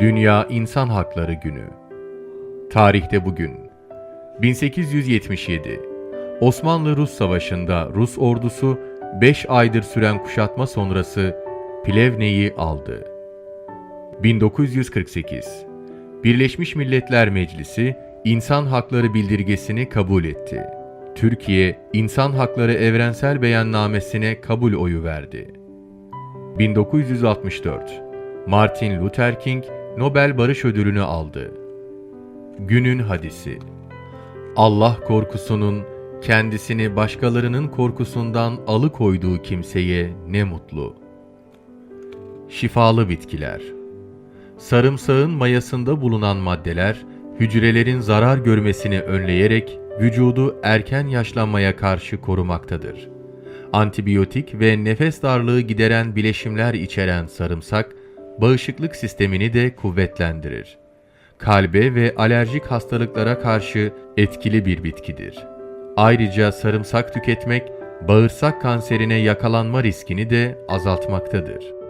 Dünya İnsan Hakları Günü Tarihte bugün 1877 Osmanlı-Rus Savaşı'nda Rus ordusu 5 aydır süren kuşatma sonrası Plevne'yi aldı. 1948 Birleşmiş Milletler Meclisi İnsan Hakları Bildirgesini kabul etti. Türkiye, İnsan Hakları Evrensel Beyannamesine kabul oyu verdi. 1964 Martin Luther King Nobel Barış Ödülünü aldı. Günün hadisi Allah korkusunun kendisini başkalarının korkusundan alıkoyduğu kimseye ne mutlu. Şifalı bitkiler Sarımsağın mayasında bulunan maddeler, hücrelerin zarar görmesini önleyerek vücudu erken yaşlanmaya karşı korumaktadır. Antibiyotik ve nefes darlığı gideren bileşimler içeren sarımsak, bağışıklık sistemini de kuvvetlendirir. Kalbe ve alerjik hastalıklara karşı etkili bir bitkidir. Ayrıca sarımsak tüketmek, bağırsak kanserine yakalanma riskini de azaltmaktadır.